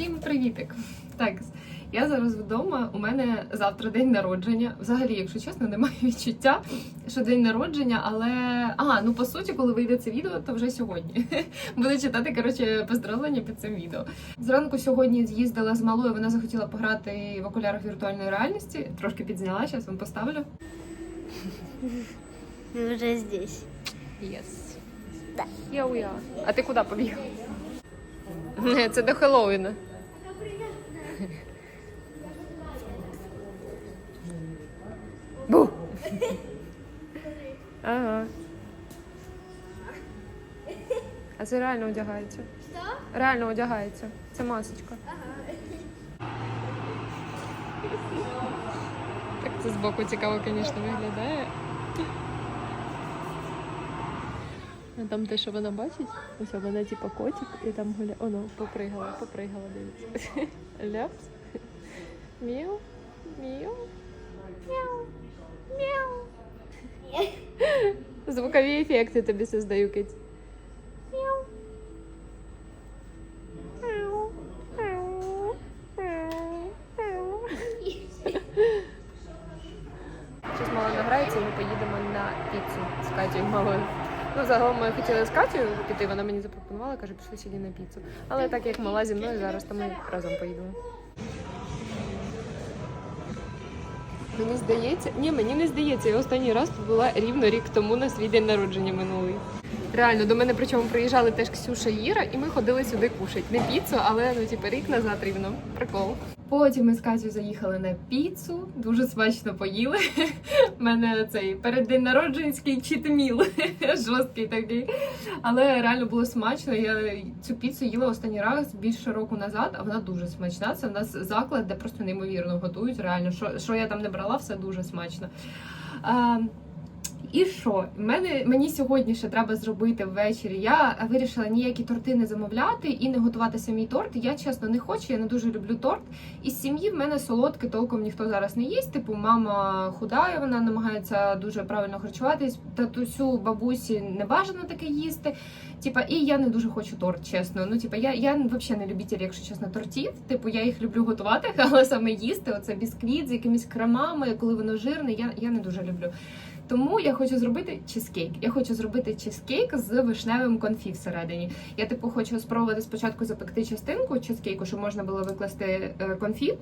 Всім привітик! Так, я зараз вдома. У мене завтра день народження. Взагалі, якщо чесно, немає відчуття, що день народження, але а ну по суті, коли вийде це відео, то вже сьогодні. Буду читати коротше поздравлення під цим відео. Зранку сьогодні з'їздила з малою. Вона захотіла пограти в окулярах віртуальної реальності. Трошки підзняла, зараз вам поставлю. Мы уже здесь. Єс. Да. Я уя. А ти куди побіг? Це до Хеллоуіна. Ага. А це реально одягається. Что? Реально одягається. Це масочка. Так це збоку цікаво, звісно, виглядає. А там те, що вона бачить, ось вона типа котик, і там гуляє. Оно, попригала, попригала, дивіться. Ляпс. Мяу. Мяу. Мяу. Звукові ефекти тобі создаю, Кить. Щось мало награється, і ми поїдемо на піцу з Катєю малою. Ну, загалом ми хотіли з Катєю піти, вона мені запропонувала, каже, пішли сьогодні на піцу. Але так як мала зі мною зараз, то ми разом поїдемо. Мені здається, ні, мені не здається. Я останній раз тут була рівно рік тому на свій день народження минулий. Реально, до мене причому приїжджали теж Ксюша і Іра, і ми ходили сюди кушати. Не піцу, але ну типу рік назад рівно. Прикол. Потім ми з Катю заїхали на піцу, дуже смачно поїли. У мене цей переддень читміл жорсткий такий. Але реально було смачно. Я цю піцу їла останній раз більше року назад, а вона дуже смачна. Це в нас заклад, де просто неймовірно готують. Реально, що, що я там не брала, все дуже смачно. І що? Мене мені сьогодні ще треба зробити ввечері. Я вирішила ніякі торти не замовляти і не готувати самі торт. Я чесно не хочу, я не дуже люблю торт. Із сім'ї в мене солодке толком ніхто зараз не їсть. Типу, мама худає, вона намагається дуже правильно харчуватись. Татусю, бабусі не бажано таке їсти. Типа, і я не дуже хочу торт, чесно. Ну, типа, я, я взагалі не любитель, якщо чесно, тортів. Типу, я їх люблю готувати, але саме їсти, оце бісквіт з якимись кремами, коли воно жирне, я, я не дуже люблю. Тому я хочу зробити чизкейк. Я хочу зробити чизкейк з вишневим конфі всередині. Я типу хочу спробувати спочатку запекти частинку чизкейку, щоб можна було викласти е, конфі,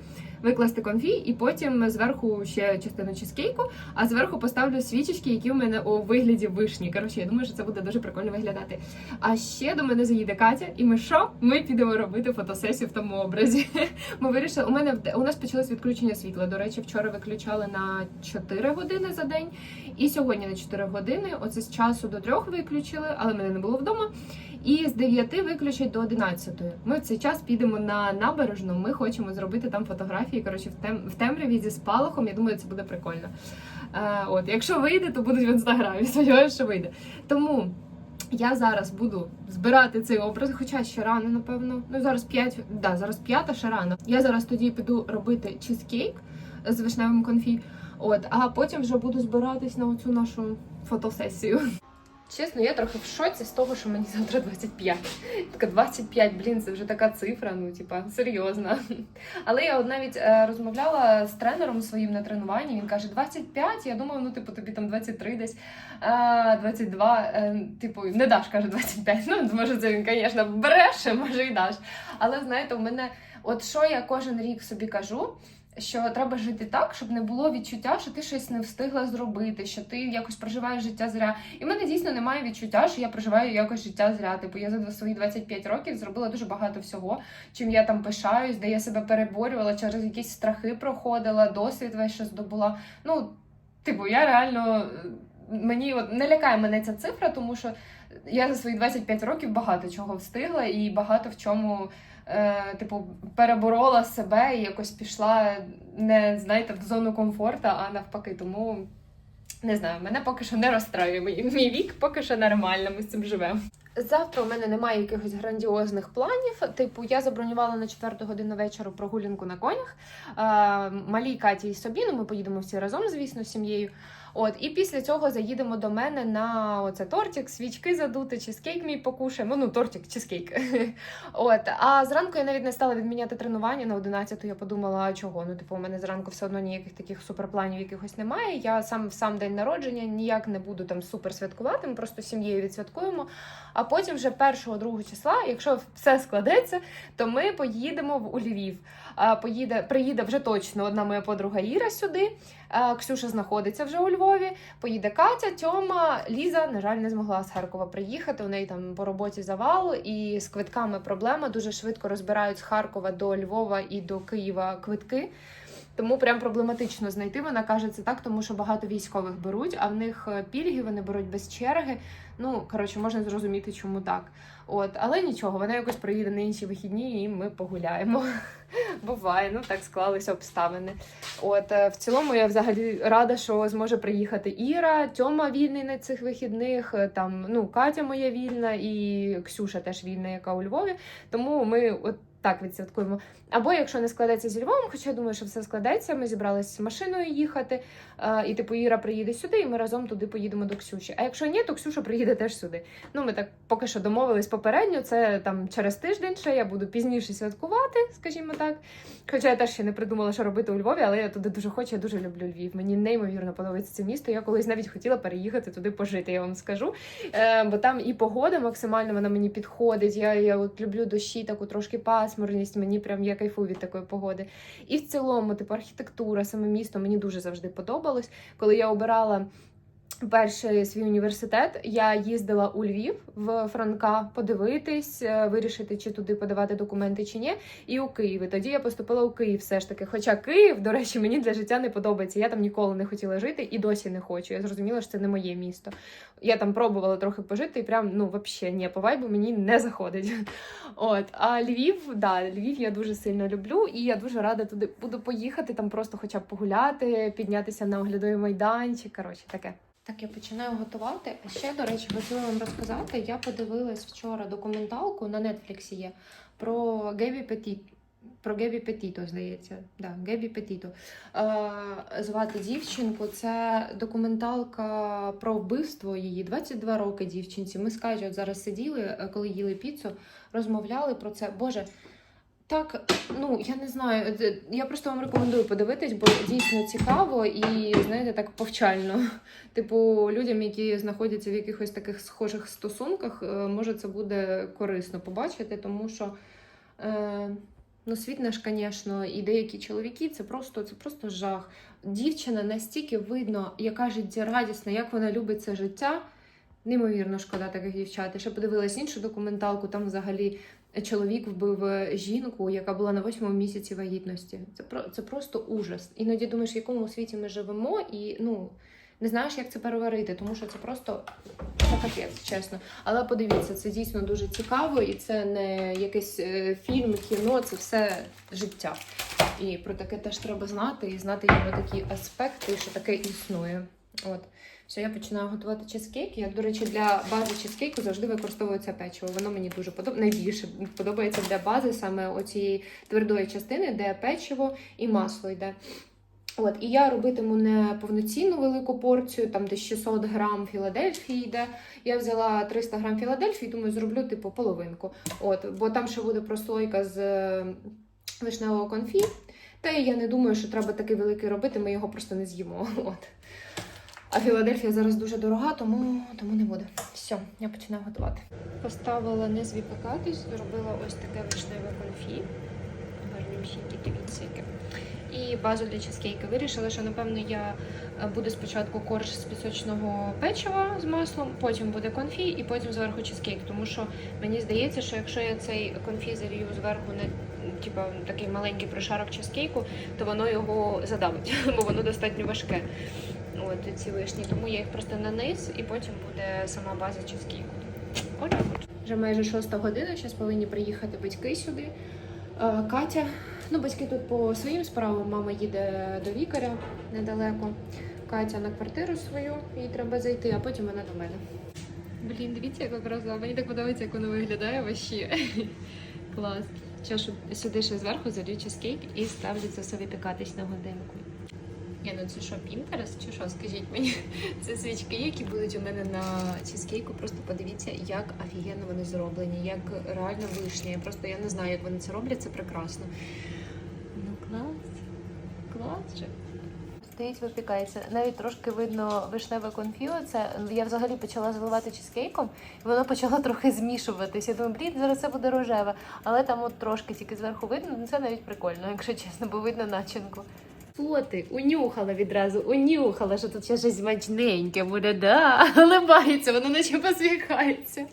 викласти конфі, і потім зверху ще частину чизкейку, а зверху поставлю свічечки, які у мене у вигляді вишні. Коротше, я думаю, що це буде дуже прикольно виглядати. А ще до мене заїде Катя, і ми що? Ми підемо робити фотосесію в тому образі. Ми вирішили, у мене в- у нас почалось відключення світла. До речі, вчора виключали на 4 години за день. І сьогодні на 4 години, оце з часу до 3 виключили, але мене не було вдома. І з 9 виключать до 11. Ми в цей час підемо на набережну. Ми хочемо зробити там фотографії. Коротше, в, тем, в темряві зі спалахом. Я думаю, це буде прикольно. Е, от, якщо вийде, то будуть в інстаграмі. Сподіваюся, що вийде. Тому. Я зараз буду збирати цей образ, хоча ще рано, напевно. Ну зараз 5, да, зараз п'ята, ще рано. Я зараз тоді піду робити чизкейк з вишневим конфі. От, а потім вже буду збиратись на оцю нашу фотосесію. Чесно, я трохи в шоці з того, що мені завтра 25. Така 25, блін, це вже така цифра, ну типа серйозно. Але я навіть е, розмовляла з тренером своїм на тренуванні. Він каже: 25, Я думаю, ну типу тобі там 23 десь, е, 22, е, типу, не даш, каже 25. Ну, може, це він, звісно, бреше, може і даш. Але знаєте, у мене, от що я кожен рік собі кажу що треба жити так, щоб не було відчуття, що ти щось не встигла зробити, що ти якось проживаєш життя зря. І в мене дійсно немає відчуття, що я проживаю якось життя зря. Типу я за свої 25 років зробила дуже багато всього, чим я там пишаюсь, де я себе переборювала, через якісь страхи проходила, досвід весь що здобула. Ну, типу, я реально. Мені от не лякає мене ця цифра, тому що я за свої 25 років багато чого встигла і багато в чому е, типу, переборола себе і якось пішла не знаєте, в зону комфорту, а навпаки. Тому не знаю, мене поки що не розстраює. Мій, вік поки що нормально, ми з цим живемо. Завтра у мене немає якихось грандіозних планів. Типу, я забронювала на 4 годину вечора прогулянку на конях. Е, малій Каті і собі, ну ми поїдемо всі разом, звісно, з сім'єю. От, і після цього заїдемо до мене на оце тортик, свічки задути, чизкейк мій покушаємо. Ну, тортик, чизкейк. От, а зранку я навіть не стала відміняти тренування на 11 Я подумала, а чого? Ну, типу, у мене зранку все одно ніяких таких суперпланів якихось немає. Я сам в сам день народження ніяк не буду там супер святкувати. Ми просто сім'єю відсвяткуємо. А потім, вже 1-2 числа, якщо все складеться, то ми поїдемо в у Львів. Поїде, приїде вже точно одна моя подруга Іра сюди. Ксюша знаходиться вже у Львові. Поїде Катя, Тьома, Ліза, на жаль, не змогла з Харкова приїхати. У неї там по роботі завал і з квитками проблема. Дуже швидко розбирають з Харкова до Львова і до Києва квитки. Тому прям проблематично знайти. Вона каже це так, тому що багато військових беруть, а в них е, пільги вони беруть без черги. Ну коротше, можна зрозуміти, чому так. От, але нічого, вона якось приїде на інші вихідні, і ми погуляємо. Буває, ну так склалися обставини. От е, в цілому я взагалі рада, що зможе приїхати Іра, Тьома вільний на цих вихідних. е, Там ну Катя моя вільна і Ксюша теж вільна, яка у Львові. Тому ми от так відсвяткуємо. Або якщо не складеться зі Львовом, хоча я думаю, що все складеться. Ми зібралися машиною їхати, е, і типу Іра приїде сюди, і ми разом туди поїдемо до Ксюші. А якщо ні, то Ксюша приїде теж сюди. Ну ми так поки що домовились попередньо. Це там через тиждень ще я буду пізніше святкувати, скажімо так. Хоча я теж ще не придумала, що робити у Львові, але я туди дуже хочу, я дуже люблю Львів. Мені неймовірно подобається це місто. Я колись навіть хотіла переїхати туди пожити, я вам скажу. Е, бо там і погода максимально вона мені підходить. Я, я от люблю дощі, таку трошки пасмурність. Мені прям я кайфую від такої погоди. І в цілому, типу, архітектура, саме місто мені дуже завжди подобалось. Коли я обирала. Перший свій університет я їздила у Львів в Франка подивитись, е, вирішити, чи туди подавати документи чи ні. І у Києві. Тоді я поступила у Київ все ж таки. Хоча Київ, до речі, мені для життя не подобається. Я там ніколи не хотіла жити і досі не хочу. Я зрозуміла, що це не моє місто. Я там пробувала трохи пожити, і прям ну взагалі ні, по вайбу мені не заходить. От а Львів, да, Львів я дуже сильно люблю, і я дуже рада туди буду поїхати, там просто хоча б погуляти, піднятися на оглядовий майданчик. Коротше, таке. Так, я починаю готувати. А ще, до речі, хотіла вам розказати. Я подивилась вчора документалку на Нетфліксі є про Гебі Петіт. Про Гебі Петіто, здається. Да, Гебі Петіто. Е, звати дівчинку. Це документалка про вбивство її. 22 роки дівчинці. Ми з от зараз сиділи, е, коли їли піцу, розмовляли про це. Боже. Так, ну я не знаю. е, Я просто вам рекомендую подивитись, бо дійсно цікаво і знаєте, так повчально. Типу, людям, які знаходяться в якихось таких схожих стосунках, е, може це буде корисно побачити, тому що е, ну, світ наш, звісно, і деякі чоловіки це просто, це просто жах. Дівчина настільки видно, яка життєрадісна, як вона любить це життя. Неймовірно шкода таких дівчат. Ще подивилась іншу документалку, там взагалі чоловік вбив е, жінку, яка була на восьмому місяці вагітності. Це про це просто ужас. Іноді думаєш, в якому світі ми живемо, і ну не знаєш, як це переварити, тому що це просто це капець, чесно. Але подивіться, це дійсно дуже цікаво, і це не якийсь е, фільм, кіно, це все життя. І про таке теж треба знати, і знати його такі аспекти, що таке існує. От. Все, я починаю готувати чизкейк. Я, до речі, для бази чизкейку завжди використовую це печиво. Воно мені дуже подобається. Найбільше подобається для бази саме оцієї твердої частини, де печиво і масло йде. От, і я робитиму не повноцінну велику порцію, там десь 600 грам Філадельфії йде. Я взяла 300 грам Філадельфії, думаю, зроблю типу половинку. От, бо там ще буде прослойка з е, вишневого конфі. Та я не думаю, що треба такий великий робити, ми його просто не з'їмо. От. А Філадельфія зараз дуже дорога, тому, тому не буде. Все, я починаю готувати. Поставила не випікатись, зробила ось таке вишневе конфі. Гарнюсіньке, дивіться яке. І базу для чизкейка. Вирішила, що напевно я е, буду спочатку корж з пісочного печива з маслом, потім буде конфі і потім зверху чизкейк. Тому що мені здається, що якщо я цей конфі залью зверху на типа такий маленький прошарок чизкейку, то воно його задавить, бо воно достатньо важке. От ці вишні, тому я їх просто на низ і потім буде сама база чизкейку. Отак от. Вже майже шоста година, зараз повинні приїхати батьки сюди. Е, Катя, ну батьки тут по своїм справам, мама їде до лікаря недалеко. Катя на квартиру свою, їй треба зайти, а потім вона до мене. Блін, дивіться, яка краса. Мені так подобається, як воно виглядає вообще. Клас. Чашу сюди ще зверху залью чизкейк і ставлю це все випікатись на годинку. Офігенно, це що, Pinterest чи що? Скажіть мені. Це свічки, які будуть у мене на чизкейку. Просто подивіться, як офігенно вони зроблені, як реально вишня. Я просто я не знаю, як вони це роблять, це прекрасно. Ну клас, клас же. Стоїть, випікається. Навіть трошки видно вишневе конфіо. Це я взагалі почала заливати чизкейком, і воно почало трохи змішуватися. Я думаю, блін, зараз це буде рожеве. Але там от трошки тільки зверху видно, ну це навіть прикольно, якщо чесно, бо видно начинку. Що ти? Унюхала відразу, унюхала, що тут ще щось смачненьке буде, да. Улибається, воно наче посміхається.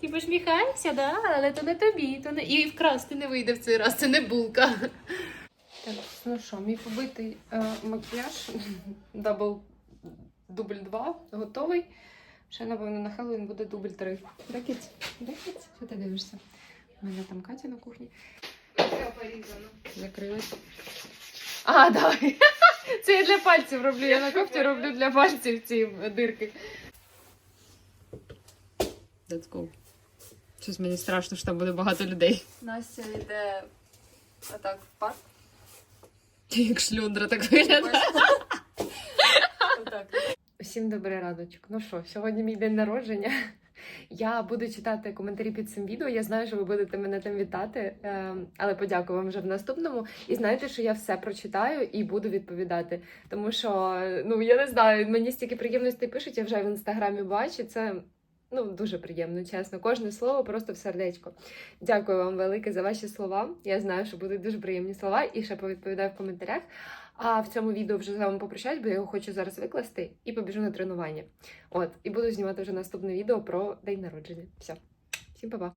Ти посміхаєшся, да, але то не тобі, то не і вкрасти не вийде в цей раз, це не булка. Так, ну що, мій побитий е, макіяж дабл дубль 2 готовий. Ще, напевно, на Хеллоуін буде дубль 3. Ракець, ракець, що ти дивишся? У мене там Катя на кухні. Закрилась. А, давай. Це я для пальців роблю. Я на кофті роблю для пальців ці дирки. Let's go. Щось мені страшно, що там буде багато людей. Настя йде отак в парк. Як шльондра так виглядає. Всім добрий раночок. Ну що, сьогодні мій день народження. Я буду читати коментарі під цим відео. Я знаю, що ви будете мене там вітати, ем, але подякую вам вже в наступному. І знаєте, що я все прочитаю і буду відповідати. Тому що, ну я не знаю, мені стільки приємностей пишуть, я вже в інстаграмі бачу. Це ну дуже приємно, чесно. Кожне слово просто в сердечко. Дякую вам велике за ваші слова. Я знаю, що будуть дуже приємні слова, і ще повідповідаю в коментарях. А в цьому відео вже з вами попрощаюсь, бо я його хочу зараз викласти і побіжу на тренування. От, і буду знімати вже наступне відео про день народження. Все, всім па-па.